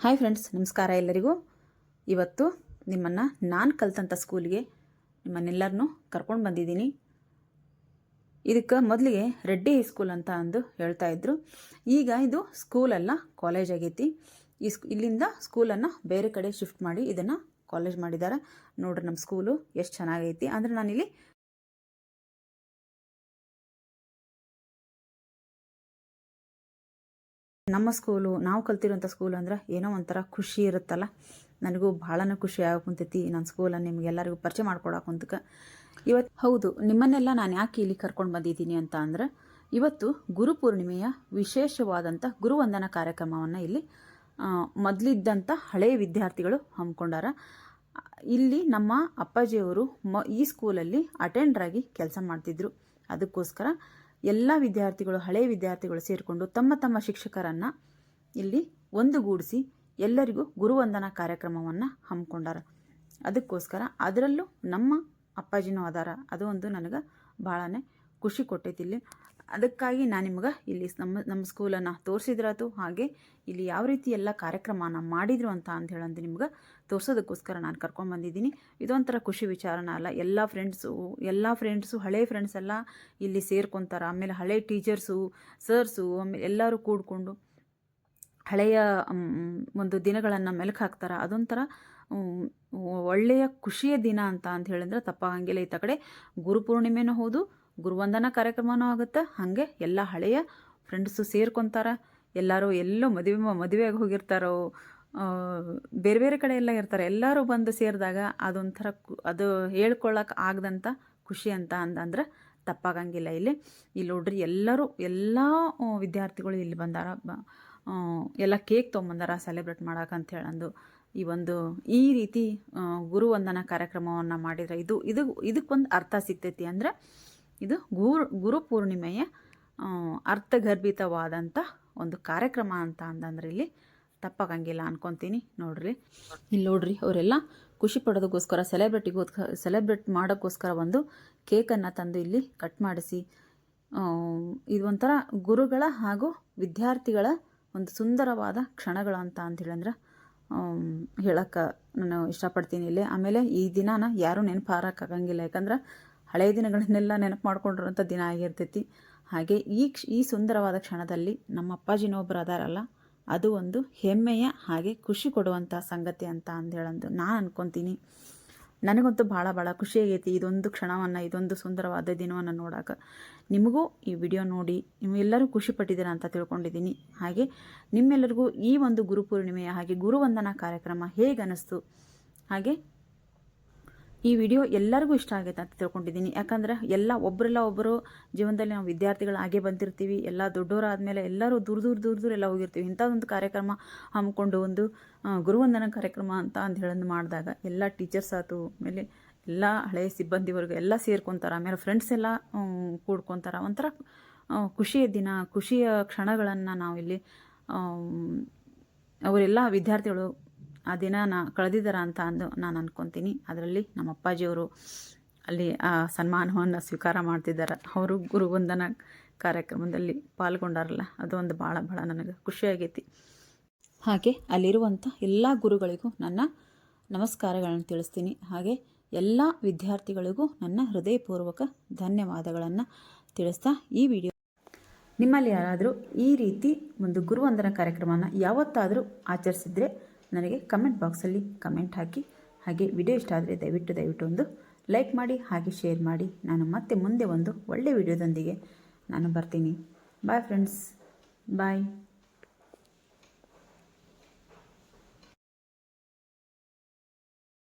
Hi friends ನಮಸ್ಕಾರ ಎಲ್ಲರಿಗೂ. ಇವತ್ತು ನಿಮ್ಮನ್ನು ನಾನು ಕಲ್ತಂಥ ಸ್ಕೂಲಿಗೆ ನಿಮ್ಮನ್ನೆಲ್ಲರನ್ನೂ ಕರ್ಕೊಂಡು ಬಂದಿದ್ದೀನಿ. ಇದಕ್ಕೆ ಮೊದಲಿಗೆ ರೆಡ್ಡಿ ಸ್ಕೂಲ್ ಅಂತ ಅಂದು ಹೇಳ್ತಾ ಇದ್ರು. ಈಗ ಇದು ಸ್ಕೂಲಲ್ಲ ಕಾಲೇಜ್ ಆಗೈತಿ. ಈ ಸ್ಕೂ ಇಲ್ಲಿಂದ ಸ್ಕೂಲನ್ನು ಬೇರೆ ಕಡೆ ಶಿಫ್ಟ್ ಮಾಡಿ ಇದನ್ನು ಕಾಲೇಜ್ ಮಾಡಿದ್ದಾರೆ ನೋಡ್ರಿ ನಮ್ಮ ಸ್ಕೂಲು ಎಷ್ಟು ಚೆನ್ನಾಗೈತಿ. ಅಂದರೆ ನಾನಿಲ್ಲಿ ನಮ್ಮ ಸ್ಕೂಲು ನಾವು ಕಲ್ತಿರೋಂಥ ಸ್ಕೂಲ್ ಅಂದ್ರೆ ಏನೋ ಒಂಥರ ಖುಷಿ ಇರುತ್ತಲ್ಲ? ನನಗೂ ಭಾಳನೇ ಖುಷಿ ಕುಂತೈತಿ ನನ್ನ ಸ್ಕೂಲನ್ನು ನಿಮಗೆಲ್ಲರಿಗೂ ಪರಿಚಯ ಮಾಡ್ಕೊಡಕ್ಕೆ ಕುಂತಕ್ಕೆ ಇವತ್ತು ಹೌದು, ನಿಮ್ಮನ್ನೆಲ್ಲ ನಾನು ಯಾಕೆ ಇಲ್ಲಿ ಕರ್ಕೊಂಡು ಬಂದಿದ್ದೀನಿ ಅಂತ ಅಂದ್ರೆ, ಇವತ್ತು ಗುರುಪೂರ್ಣಿಮೆಯ ವಿಶೇಷವಾದಂಥ ಗುರುವಂದನ ಕಾರ್ಯಕ್ರಮವನ್ನು ಇಲ್ಲಿ ಮೊದಲಿದ್ದಂಥ ಹಳೆಯ ವಿದ್ಯಾರ್ಥಿಗಳು ಹಮ್ಮಿಕೊಂಡಾರ. ಇಲ್ಲಿ ನಮ್ಮ ಅಪ್ಪಾಜಿಯವರು ಮ, ಈ ಸ್ಕೂಲಲ್ಲಿ ಅಟೆಂಡ್ರಾಗಿ ಕೆಲಸ ಮಾಡ್ತಿದ್ರು. ಅದಕ್ಕೋಸ್ಕರ ಎಲ್ಲ ವಿದ್ಯಾರ್ಥಿಗಳು, ಹಳೆ ವಿದ್ಯಾರ್ಥಿಗಳು ಸೇರಿಕೊಂಡು ತಮ್ಮ ತಮ್ಮ ಶಿಕ್ಷಕರನ್ನು ಇಲ್ಲಿ ಒಂದುಗೂಡಿಸಿ ಎಲ್ಲರಿಗೂ ಗುರುವಂದನಾ ಕಾರ್ಯಕ್ರಮವನ್ನು ಹಮ್ಮಿಕೊಂಡಾರ. ಅದಕ್ಕೋಸ್ಕರ ಅದರಲ್ಲೂ ನಮ್ಮ ಅಪ್ಪಾಜಿನೂ ಅದಾರ. ಅದು ಒಂದು ನನಗೆ ಭಾಳನೇ ಖುಷಿ ಕೊಟ್ಟೈತಿ ಇಲ್ಲಿ. ಅದಕ್ಕಾಗಿ ನಾನು ನಿಮ್ಗೆ ಇಲ್ಲಿ ನಮ್ಮ ನಮ್ಮ ಸ್ಕೂಲನ್ನು ತೋರಿಸಿದ್ರಾತು ಹಾಗೆ ಇಲ್ಲಿ ಯಾವ ರೀತಿ ಎಲ್ಲ ಕಾರ್ಯಕ್ರಮನ ಮಾಡಿದ್ರು ಅಂತ ಅಂತ ಹೇಳಂದು ನಿಮ್ಗೆ ತೋರಿಸೋದಕ್ಕೋಸ್ಕರ ನಾನು ಕರ್ಕೊಂಡ್ಬಂದಿದ್ದೀನಿ ಇದೊಂಥರ ಖುಷಿ ವಿಚಾರನ ಅಲ್ಲ. ಎಲ್ಲ ಫ್ರೆಂಡ್ಸು ಎಲ್ಲ ಫ್ರೆಂಡ್ಸು ಹಳೆ ಫ್ರೆಂಡ್ಸ್ ಎಲ್ಲ ಇಲ್ಲಿ ಸೇರ್ಕೊತಾರೆ. ಆಮೇಲೆ ಹಳೆ ಟೀಚರ್ಸು ಸರ್ಸು ಆಮೇಲೆ ಎಲ್ಲರೂ ಕೂಡಿಕೊಂಡು. ಹಳೆಯ ಒಂದು ದಿನಗಳನ್ನು ಮೆಲುಕು ಹಾಕ್ತಾರೆ. ಅದೊಂಥರ ಒಳ್ಳೆಯ ಖುಷಿಯ ದಿನ ಅಂತ ಅಂತ ಹೇಳಿದ್ರೆ ತಪ್ಪಾಗಂಗಿಲ್ಲ. ಈತ ಕಡೆ ಗುರುಪೂರ್ಣಿಮೆನೂ ಹೌದು ಗುರುವಂದನಾ ಕಾರ್ಯಕ್ರಮನೂ ಆಗುತ್ತೆ. ಹಾಗೆ ಎಲ್ಲ ಹಳೆಯ ಫ್ರೆಂಡ್ಸು ಸೇರ್ಕೊತಾರೆ. ಎಲ್ಲರೂ ಎಲ್ಲೋ ಮದುವೆ ಮದುವೆಗೆ ಹೋಗಿರ್ತಾರೋ ಬೇರೆ ಬೇರೆ ಕಡೆ ಎಲ್ಲ ಇರ್ತಾರೆ. ಎಲ್ಲರೂ ಬಂದು ಸೇರಿದಾಗ ಅದೊಂಥರ ಅದು ಹೇಳ್ಕೊಳ್ಳೋಕೆ ಆಗದಂಥ ಖುಷಿ ಅಂತ ಅಂದಂದ್ರೆ ತಪ್ಪಾಗಂಗಿಲ್ಲ. ಇಲ್ಲಿ ಇಲ್ಲಿ ನೋಡ್ರಿ ಎಲ್ಲರೂ, ಎಲ್ಲ ವಿದ್ಯಾರ್ಥಿಗಳು ಇಲ್ಲಿ ಬಂದಾರ. ಎಲ್ಲ ಕೇಕ್ ತೊಗೊಂಬಂದಾರ ಸೆಲೆಬ್ರೇಟ್ ಮಾಡೋಕಂತ ಅಂದು ಈ ಒಂದು, ಈ ರೀತಿ ಗುರುವಂದನ ಕಾರ್ಯಕ್ರಮವನ್ನು ಮಾಡಿದ್ರೆ ಇದು ಇದು ಇದಕ್ಕೊಂದು ಅರ್ಥ ಸಿಗ್ತೈತಿ ಅಂದರೆ ಇದು ಗುರು ಗುರು ಪೂರ್ಣಿಮೆಯ ಅರ್ಥಗರ್ಭಿತವಾದಂಥ ಒಂದು ಕಾರ್ಯಕ್ರಮ ಅಂತ ಅಂದಂದ್ರೆ ಇಲ್ಲಿ ತಪ್ಪಾಗಂಗಿಲ್ಲ ಅನ್ಕೊತೀನಿ ನೋಡ್ರಿ. ಇಲ್ಲಿ ನೋಡ್ರಿ ಅವರೆಲ್ಲ ಖುಷಿ ಪಡೋದಕ್ಕೋಸ್ಕರ ಸೆಲೆಬ್ರಿಟಿಗೋ ಸೆಲೆಬ್ರೇಟ್ ಮಾಡೋಕ್ಕೋಸ್ಕರ ಒಂದು ಕೇಕನ್ನು ತಂದು ಇಲ್ಲಿ ಕಟ್ ಮಾಡಿಸಿ ಇದು ಒಂಥರ ಗುರುಗಳ ಹಾಗೂ ವಿದ್ಯಾರ್ಥಿಗಳ ಒಂದು ಸುಂದರವಾದ ಕ್ಷಣಗಳು ಅಂತ ಅಂತೇಳಂದ್ರೆ ಹೇಳಕ್ಕೆ ನಾನು ಇಷ್ಟಪಡ್ತೀನಿ ಇಲ್ಲಿ. ಆಮೇಲೆ ಈ ದಿನಾನ ಯಾರೂ ನೆನಪು ಹಾರಕ್ಕಾಗಂಗಿಲ್ಲ ಯಾಕಂದ್ರೆ ಹಳೆಯ ದಿನಗಳನ್ನೆಲ್ಲ ನೆನಪು ಮಾಡ್ಕೊಂಡಿರೋಂಥ ದಿನ ಆಗಿರ್ತೈತಿ. ಹಾಗೆ ಈ ಈ ಸುಂದರವಾದ ಕ್ಷಣದಲ್ಲಿ ನಮ್ಮ ಅಪ್ಪಾಜಿನೊಬ್ಬರು ಅದಾರಲ್ಲ ಅದು ಒಂದು ಹೆಮ್ಮೆಯ ಹಾಗೆ ಖುಷಿ ಕೊಡುವಂಥ ಸಂಗತಿ ಅಂತ ಅಂದೇಳಂದು ನಾನು ಅನ್ಕೊತೀನಿ. ನನಗಂತೂ ಭಾಳ ಭಾಳ ಖುಷಿಯಾಗೈತಿ ಇದೊಂದು ಕ್ಷಣವನ್ನು, ಇದೊಂದು ಸುಂದರವಾದ ದಿನವನ್ನು ನೋಡೋಕೆ. ನಿಮಗೂ ಈ ವಿಡಿಯೋ ನೋಡಿ ನೀವೆಲ್ಲರೂ ಖುಷಿ ಪಟ್ಟಿದ್ದೀರಾ ಅಂತ ತಿಳ್ಕೊಂಡಿದ್ದೀನಿ. ಹಾಗೆ ನಿಮ್ಮೆಲ್ಲರಿಗೂ ಈ ಒಂದು ಗುರುಪೂರ್ಣಿಮೆಯ ಹಾಗೆ ಗುರುವಂದನಾ ಕಾರ್ಯಕ್ರಮ ಹೇಗೆ ಅನ್ನಿಸ್ತು ಹಾಗೆ ಈ ವಿಡಿಯೋ ಎಲ್ಲರಿಗೂ ಇಷ್ಟ ಆಗುತ್ತೆ ಅಂತ ತಿಳ್ಕೊಂಡಿದ್ದೀನಿ. ಯಾಕಂದ್ರೆ ಎಲ್ಲ ಒಬ್ಬರೆಲ್ಲ ಒಬ್ಬರು ಜೀವನದಲ್ಲಿ ನಾವು ವಿದ್ಯಾರ್ಥಿಗಳು ಹಾಗೆ ಬಂದಿರ್ತೀವಿ. ಎಲ್ಲ ದೊಡ್ಡವರಾದಮೇಲೆ ಎಲ್ಲರೂ ದೂರ ದೂರ ದೂರ ದೂರ ಎಲ್ಲ ಹೋಗಿರ್ತೀವಿ. ಇಂಥದ್ದೊಂದು ಕಾರ್ಯಕ್ರಮ ಹಮ್ಮಿಕೊಂಡು ಒಂದು ಗುರುವಂದನ ಕಾರ್ಯಕ್ರಮ ಅಂತ ಅಂತ ಹೇಳೋದು ಮಾಡಿದಾಗ ಎಲ್ಲ ಟೀಚರ್ಸ್ ಆಯಿತು. ಆಮೇಲೆ ಎಲ್ಲ ಹಳೆಯ ಸಿಬ್ಬಂದಿವರೆಗೂ ಎಲ್ಲ ಸೇರ್ಕೊತಾರೆ. ಆಮೇಲೆ ಫ್ರೆಂಡ್ಸ್ ಎಲ್ಲ ಕೂಡ್ಕೊತಾರೆ. ಒಂಥರ ಖುಷಿಯ ದಿನ, ಖುಷಿಯ ಕ್ಷಣಗಳನ್ನು ನಾವಿಲ್ಲಿ ಅವರೆಲ್ಲ ವಿದ್ಯಾರ್ಥಿಗಳು ಆ ದಿನ ನಾ ಕಳೆದಿದ್ದಾರ ಅಂತ ಅಂದು ನಾನು ಅಂದ್ಕೊತೀನಿ ಅದರಲ್ಲಿ ನಮ್ಮ ಅಪ್ಪಾಜಿಯವರು ಅಲ್ಲಿ, ಆ, ಸನ್ಮಾನವನ್ನು ಸ್ವೀಕಾರ ಮಾಡ್ತಿದ್ದಾರೆ. ಅವರು ಗುರುವಂದನ ಕಾರ್ಯಕ್ರಮದಲ್ಲಿ ಪಾಲ್ಗೊಂಡಾರಲ್ಲ, ಅದು ಒಂದು ಭಾಳ ಭಾಳ ನನಗೆ ಖುಷಿಯಾಗೈತಿ. ಹಾಗೆ ಅಲ್ಲಿರುವಂಥ ಎಲ್ಲ ಗುರುಗಳಿಗೂ ನನ್ನ ನಮಸ್ಕಾರಗಳನ್ನು ತಿಳಿಸ್ತೀನಿ. ಹಾಗೆ ಎಲ್ಲ ವಿದ್ಯಾರ್ಥಿಗಳಿಗೂ ನನ್ನ ಹೃದಯಪೂರ್ವಕ ಧನ್ಯವಾದಗಳನ್ನು ತಿಳಿಸ್ತಾ ಈ ವಿಡಿಯೋ. ನಿಮ್ಮಲ್ಲಿ ಯಾರಾದರೂ ಈ ರೀತಿ ಒಂದು ಗುರುವಂದನ ಕಾರ್ಯಕ್ರಮನ ಯಾವತ್ತಾದರೂ ಆಚರಿಸಿದರೆ ನನಗೆ ಕಮೆಂಟ್ ಬಾಕ್ಸಲ್ಲಿ ಕಮೆಂಟ್ ಹಾಕಿ. ಹಾಗೆ ವಿಡಿಯೋ ಇಷ್ಟ ಆದರೆ ದಯವಿಟ್ಟು ದಯವಿಟ್ಟು ಒಂದು ಲೈಕ್ ಮಾಡಿ, ಹಾಗೆ ಶೇರ್ ಮಾಡಿ. ನಾನು ಮತ್ತೆ ಮುಂದೆ ಒಂದು ಒಳ್ಳೆಯ ವಿಡಿಯೋದೊಂದಿಗೆ ನಾನು ಬರ್ತೀನಿ. Bye friends bye